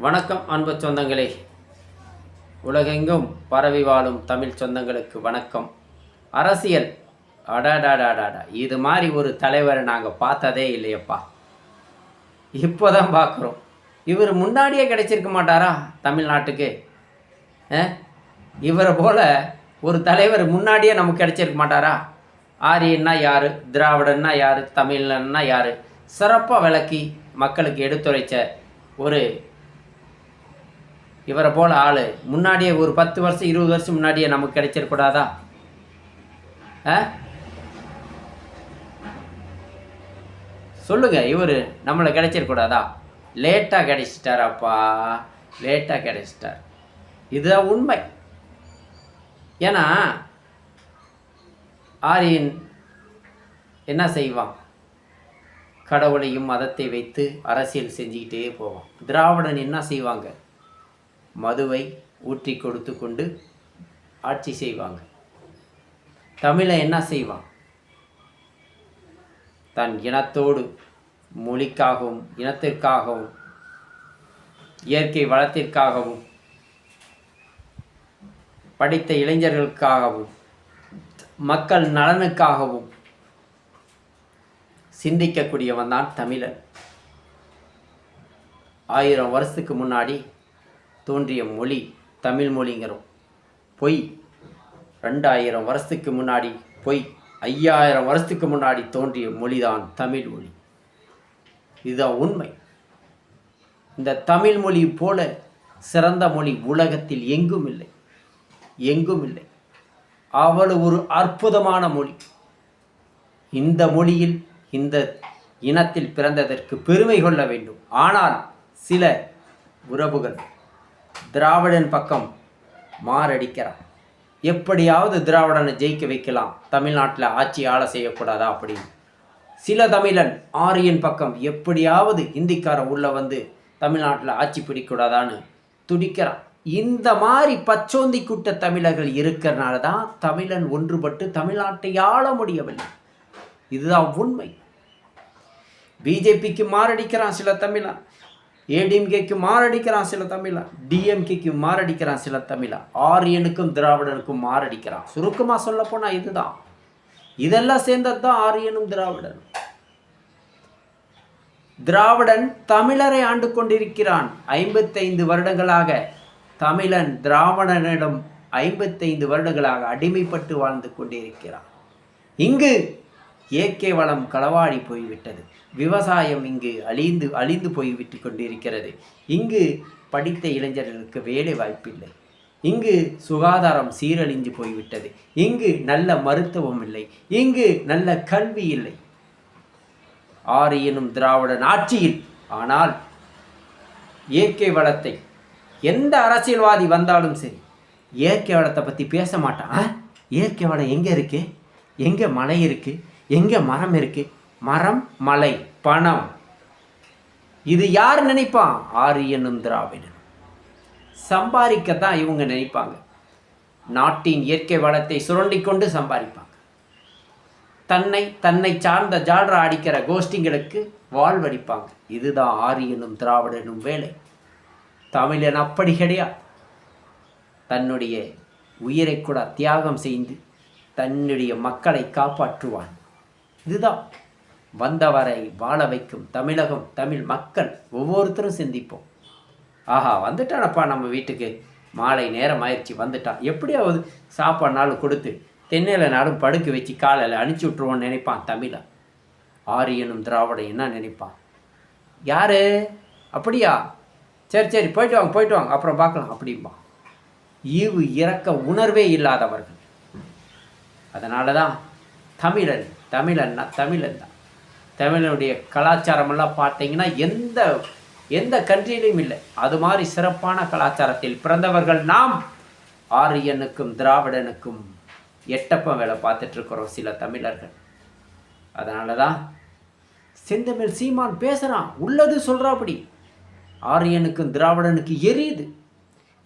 வணக்கம் அன்பு சொந்தங்களே. உலகெங்கும் பரவி வாழும் தமிழ் சொந்தங்களுக்கு வணக்கம். அரசியல் அடாடாடாடாடா இது மாதிரி ஒரு தலைவரை நாங்கள் பார்த்ததே இல்லையப்பா. இப்போ தான் பார்க்குறோம். இவர் முன்னாடியே கிடைச்சிருக்க மாட்டாரா தமிழ்நாட்டுக்கு? ஆ? இவரை போல ஒரு தலைவர் முன்னாடியே நமக்கு கிடைச்சிருக்க மாட்டாரா? ஆரியன்னா யார்? திராவிடன்னா யார்? தமிழன்னா யார்? சிறப்பாக விளக்கி மக்களுக்கு எடுத்துரைச்ச ஒரு இவரை போல ஆள். முன்னாடியே ஒரு பத்து வருஷம் இருபது வருஷம் முன்னாடியே நமக்கு கிடைச்சிடக்கூடாதா? ஆ? இவர் நம்மளை கிடைச்சிடக்கூடாதா? லேட்டாக கிடைச்சிட்டாராப்பா. லேட்டாக கிடைச்சிட்டார். இதுதான் உண்மை. ஏன்னா ஆரியன் என்ன செய்வான்? கடவுளையும் மதத்தை வைத்து அரசியல் செஞ்சுக்கிட்டே போவான். திராவிடன் என்ன செய்வாங்க? மதுவை ஊற்றி கொடுத்து கொண்டு ஆட்சி செய்வாங்க. தமிழை என்ன செய்வான்? தன் இனத்தோடு மொழிக்காகவும் இனத்திற்காகவும் இயற்கை வளத்திற்காகவும் படித்த இளைஞர்களுக்காகவும் மக்கள் நலனுக்காகவும் சிந்திக்கக்கூடியவன் தான் தமிழன். ஆயிரம் வருஷத்துக்கு முன்னாடி தோன்றிய மொழி தமிழ் மொழிங்கிறோம். பொய் ரெண்டாயிரம் வருஷத்துக்கு முன்னாடி பொய் ஐயாயிரம் வருஷத்துக்கு முன்னாடி தோன்றிய மொழிதான் தமிழ் மொழி. இதுதான் உண்மை. இந்த தமிழ் மொழி போல சிறந்த மொழி உலகத்தில் எங்கும் இல்லை. எங்கும் இல்லை. அவ்வளவு ஒரு அற்புதமான மொழி. இந்த மொழியில் இந்த இனத்தில் பிறந்ததற்கு பெருமை கொள்ள வேண்டும். ஆனால் சில உறவுகள் திராவிடன் பக்கம் மாரடிக்கிறான் எப்படியாவது திராவிடனை ஜெயிக்க வைக்கலாம். தமிழ்நாட்டில் ஆட்சி ஆள செய்யக்கூடாதா அப்படின்னு. சில தமிழன் ஆரியன் பக்கம் எப்படியாவது ஹிந்திக்காரன் உள்ளே வந்து தமிழ்நாட்டில் ஆட்சி பிடிக்கூடாதான்னு துடிக்கிறான். இந்த மாதிரி பச்சோந்தி கூட்ட தமிழர்கள் இருக்கிறனால தான் தமிழன் ஒன்றுபட்டு தமிழ்நாட்டை ஆள முடியவில்லை. இதுதான் உண்மை. பிஜேபிக்கு மாரடிக்கிறான் சில தமிழன். ஏடிஎம்கேக்கு மாரடிக்கிறான் சில தமிழா டிஎம்கேக்கு மாரடிக்கிறான் சில தமிழா. ஆரியனுக்கும் திராவிடனுக்கும் மாரடிக்கிறான். சுருக்கமாக சொல்ல போனால் இதுதான். இதெல்லாம் சேர்ந்தது தான் ஆரியனும் திராவிடனும். திராவிடன் தமிழரை ஆண்டு கொண்டிருக்கிறான். ஐம்பத்தைந்து வருடங்களாக தமிழன் திராவிடனிடம் ஐம்பத்தைந்து வருடங்களாக அடிமைப்பட்டு வாழ்ந்து கொண்டிருக்கிறான். இங்கு இயற்கை வளம் களவாடி போய்விட்டது. விவசாயம் இங்கு அழிந்து அழிந்து போய்விட்டு கொண்டிருக்கிறது. இங்கு படித்த இளைஞர்களுக்கு வேலை வாய்ப்பில்லை. இங்கு சுகாதாரம் சீரழிஞ்சு போய்விட்டது. இங்கு நல்ல மருத்துவம் இல்லை. இங்கு நல்ல கல்வி இல்லை. ஆரியனும் திராவிடன் ஆட்சியில் ஆனால் இயற்கை வளத்தை எந்த அரசியல்வாதி வந்தாலும் சரி இயற்கை வளத்தை பற்றி பேச மாட்டான். இயற்கை வளம் எங்கே இருக்கு? எங்கே மழை இருக்கு? எங்கே மரம் இருக்கு? மரம் மலை பணம். இது யார் நினைப்பான் ஆரியனும் திராவிடனும். சம்பாதிக்கத்தான் இவங்க நினைப்பாங்க. நாட்டின் இயற்கை வளத்தை சுரண்டி கொண்டு சம்பாதிப்பாங்க. தன்னை தன்னை சார்ந்த ஜால்ரா அடிக்கிற கோஷ்டிங்களுக்கு வாழ்வடிப்பாங்க. இதுதான் ஆரியனும் திராவிடனும் வேலை. தமிழன் அப்படி கிடையாது. தன்னுடைய உயிரை கூட தியாகம் செய்து தன்னுடைய மக்களை காப்பாற்றுவான். இதுதான். வந்தவரை வாழ வைக்கும் தமிழகம் தமிழ் மக்கள் ஒவ்வொருத்தரும் சிந்திப்போம். ஆஹா வந்துட்டானப்பா நம்ம வீட்டுக்கு. மாலை நேரம் ஆயிடுச்சு வந்துட்டான். எப்படியாவது சாப்பாடுனாலும் கொடுத்து தென்னையில் நாடும் படுக்க வச்சு காலையில் அனுப்பிச்சி விட்ருவோன்னு நினைப்பான் தமிழன். ஆரியனும் திராவிடம் என்ன நினைப்பான்? யார்? அப்படியா? சரி சரி போயிட்டு வாங்க போயிட்டு வாங்க. அப்புறம் பார்க்கலாம் அப்படிம்பா. ஈவு இறக்க உணர்வே இல்லாதவர்கள். அதனால தான் தமிழன் தமிழன்னா தமிழன் தான் தமிழனுடைய கலாச்சாரமெல்லாம் பார்த்தீங்கன்னா எந்த எந்த கண்ட்ரியிலும் இல்லை. அது மாதிரி சிறப்பான கலாச்சாரத்தில் பிறந்தவர்கள் நாம் ஆரியனுக்கும் திராவிடனுக்கும் எட்டப்பம் வேலை பார்த்துட்ருக்குறோம் சில தமிழர்கள். அதனால தான் செந்தமிழ் சீமான் பேசுகிறான் உள்ளது சொல்கிறாப்படி ஆரியனுக்கும் திராவிடனுக்கு எரியுது.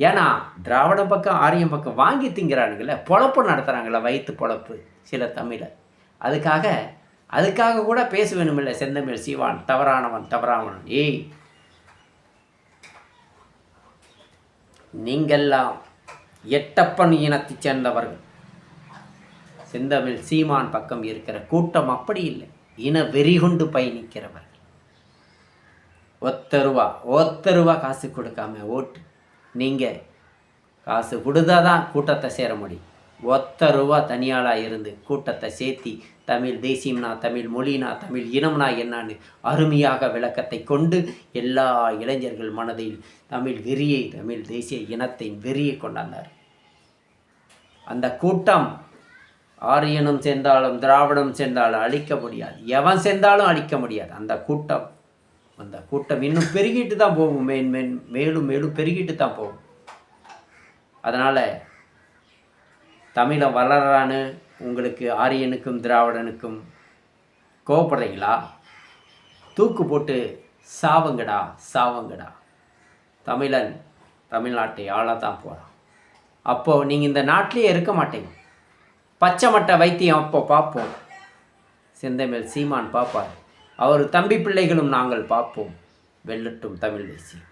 ஏன்னா திராவிட பக்கம் ஆரியம் பக்கம் வாங்கி திங்கிறானுங்களே பொழப்பு நடத்துகிறாங்களே வயிற்று பொழப்பு சில தமிழர். அதுக்காக அதுக்காக கூட பேச வேணுமில்லை செந்தமிழ் சீவான். தவறானவன் தவறானவன். ஏய் நீங்கள்லாம் எட்டப்பன் இனத்தைச் சேர்ந்தவர்கள். செந்தமிழ் சீமான் பக்கம் இருக்கிற கூட்டம் அப்படி இல்லை. இன வெறி கொண்டு பயணிக்கிறவர்கள். ஒத்த ரூபா ஒத்த ரூபா காசு கொடுக்காம ஓட்டு. நீங்கள் காசு கொடுத்தா தான் கூட்டத்தை சேர முடியும். ஒத்த ரூபா தனியாளாக இருந்து கூட்டத்தை சேர்த்தி தமிழ் தேசியம்னா தமிழ் மொழினா தமிழ் இனம்னா என்னான்னு அருமையாக விளக்கத்தை கொண்டு எல்லா இளைஞர்கள் மனதில் தமிழ் வெறியை தமிழ் தேசிய இனத்தை வெறியை கொண்டாந்தார். அந்த கூட்டம் ஆரியனும் சேர்ந்தாலும் திராவிடம் சேர்ந்தாலும் அழிக்க முடியாது. எவன் சேர்ந்தாலும் அழிக்க முடியாது. அந்த கூட்டம் அந்த கூட்டம் இன்னும் பெருகிட்டு தான் போகும். மேன் மேன் மேலும் மேலும் பெருகிட்டு தான் போகும். அதனால் தமிழை வளரான்னு உங்களுக்கு ஆரியனுக்கும் திராவிடனுக்கும் கோவப்படுறீங்களா? தூக்கு போட்டு சாவுங்கடா சாவங்கடா. தமிழன் தமிழ்நாட்டை ஆளாக தான் போகிறான் அப்போது நீங்கள் இந்த நாட்டிலேயே இருக்க மாட்டீங்க. பச்சை மட்டை வைத்தியம் அப்போ பார்ப்போம். செந்தமிழ் சீமான் பார்ப்பார். அவர் தம்பி பிள்ளைகளும் நாங்கள் பார்ப்போம். வெல்லட்டும் தமிழ் தேசியம்